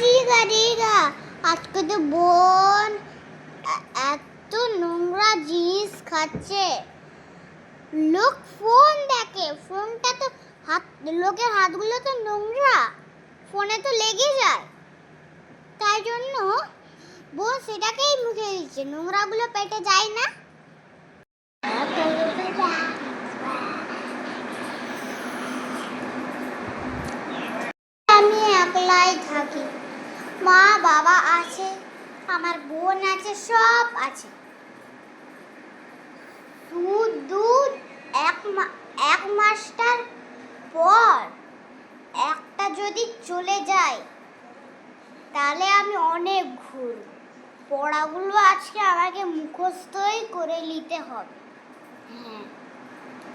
ঠিক আছে আজকে তো বোন এত নোংরা জিনিস খাচ্ছে। লোক ফোন দেখে, ফোনটা তো হাত, লোকের হাতগুলো তো নোংরা, ফোনে তো লেগে যায়। তাই জন্য বোন সেটাকেই মুখে দিচ্ছে। নোংরাগুলো পেটে যায় না। বাবা আছে, আমার বোন আছে, সব আছে। দুধ দুধ, এক এক মাসটার পর একটা যদি চলে যায়, তাহলে আমি অনেক ঘুরব। পড়াগুলো আজকে আমাকে মুখস্থই করে নিতে হবে। হ্যাঁ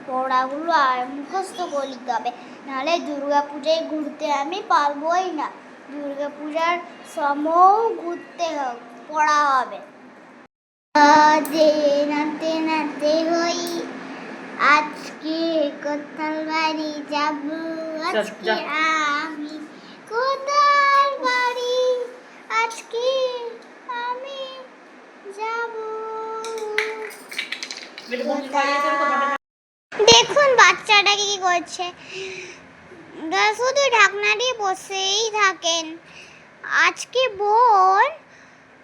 পড়াগুলো আর মুখস্থ করে নিতে হবে। নাহলে দুর্গা পূজায় ঘুরতে আমি পারবোই না। দুর্গা পূজার সময়ও ঘুরতে পড়া হবে। নাতে নাতে হই আজকে কোথাল বাড়ি যাব? আজকে আমি কোথাল বাড়ি? আজকে আমি যাব। দেখুন বাচ্চাটা কি করছে। শুধু ঢাকনা দিয়ে বসেই থাকেন। আজকে বোন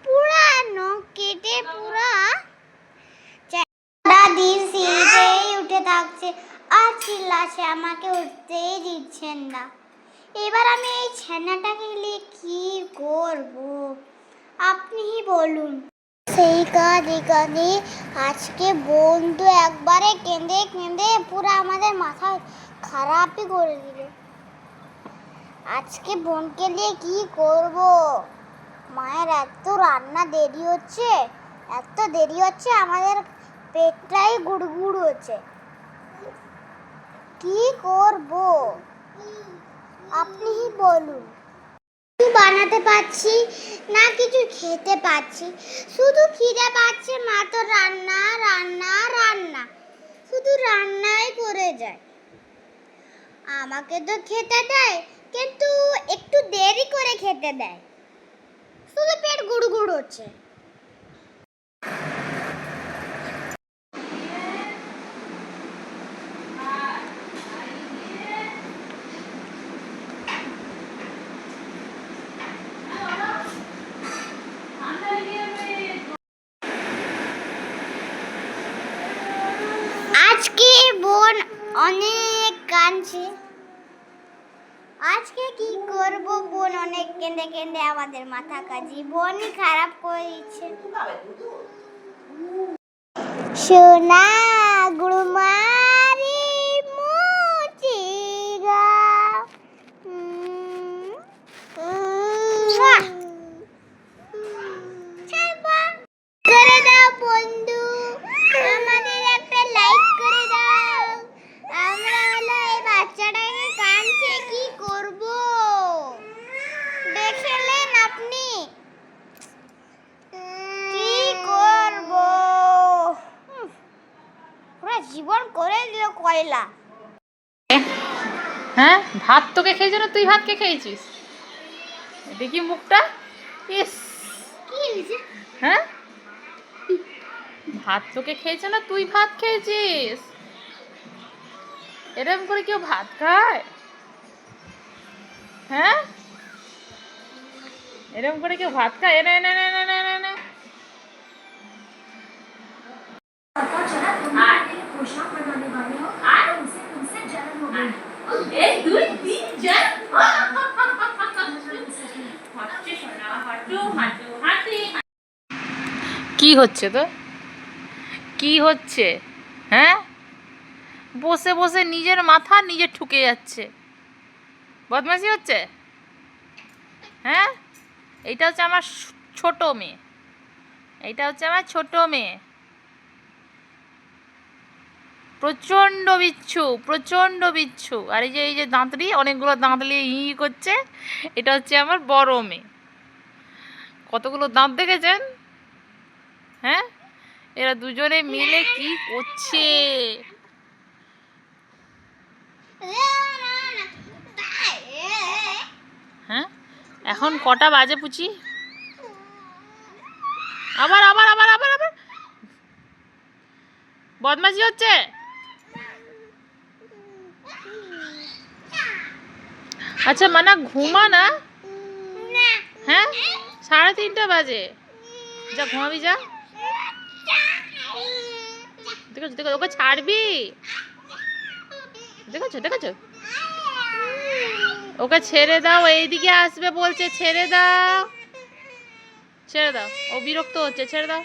পুরানো, কেটে পুরা দিন সিঁড়িতেই উঠে থাকছে। আর চিল্লাছে, আমাকে উঠতেই দিচ্ছেন না। এবার আমি এই ছানাটাকে নিয়ে কি করব? আপনিই বলুন। সেই কাঁদে কাঁদে আজকে বন্ধু একবারে কেঁদে কেঁদে পুরো আমাদের মাথা খারাপই করে দিল। আজকে বোনকে নিয়ে কি করব? মায়ের এত রান্না দেরি হচ্ছে, এত দেরি হচ্ছে, আমাদের পেটটাই গুড়গুড় হচ্ছে। কি করব? আপনিই বলুন। বানাতে পারছি, না কিছু খেতে পাচ্ছি শুধু খিদে পাচ্ছে, মা তো রান্না রান্না রান্না। শুধু রান্নাই করে যায়। আমাকে তো খেতে দেয় কিন্তু একটু দেরি করে খেতে দেয়। শুধু পেট গুড়গুড় হচ্ছে। আজকে বোন অনেক কাঁদছে। আজকে কি করব বোন? অনেক কেঁদে কেঁদে আমাদের মাথা কাজি। বোনই খারাপ করে দিচ্ছে সোনা গুরুমারি মুচিগা উম, উম, ছাড়বা। করে দাও বন্ধু আমাদের একটা লাইক করে দাও আমরা হলো এই বাচ্চাটাকে কাঁদছে কি করব দেখলেন আপনি কি করব হুম, পুরো জীবন করে হ্যাঁ? ভাত তোকে খেয়েছে না তুই ভাত কে খেয়েছিস? দেখি মুখটা। ইস। হ্যাঁ? ভাত তোকে খেয়েছে না তুই ভাত খেয়েছিস? এরকম করে কেউ ভাত খায়? হ্যাঁ? এরকম করে কেউ ভাত খায়? এনে এনে এনে। কি হচ্ছে তো কি হচ্ছে? হ্যাঁ? বসে বসে নিজের মাথা নিজে ঠুকে যাচ্ছে। বদমাশি হচ্ছে? হ্যাঁ? এইটা হচ্ছে আমার ছোট মেয়ে। এইটা হচ্ছে আমার ছোট মেয়ে। প্রচণ্ড বিচ্ছু প্রচণ্ড বিচ্ছু। আর এই যে এই যে দাঁতলি, অনেকগুলো দাঁতলি ই করছে। এটা হচ্ছে আমার বড় মেয়ে। কতগুলো দাঁত দেখেছেন? হ্যাঁ? এরা দুজনে মিলে কি করছে? হ্যাঁ? এখন কটা বাজে পুচি? আবার আবার আবার আবার আবার। বদমাশি হচ্ছে? আচ্ছা মানা ঘুমা না? হ্যাঁ? সাড়ে তিনটা বাজে। যা ঘুমাবি যা। দেখেছ দেখো ওকে ছাড়বি? দেখেছ দেখেছ? ওকে ছেড়ে দাও, এইদিকে আসবে বলছে, ছেড়ে দাও। ছেড়ে দাও, ও বিরক্ত হচ্ছে, ছেড়ে দাও।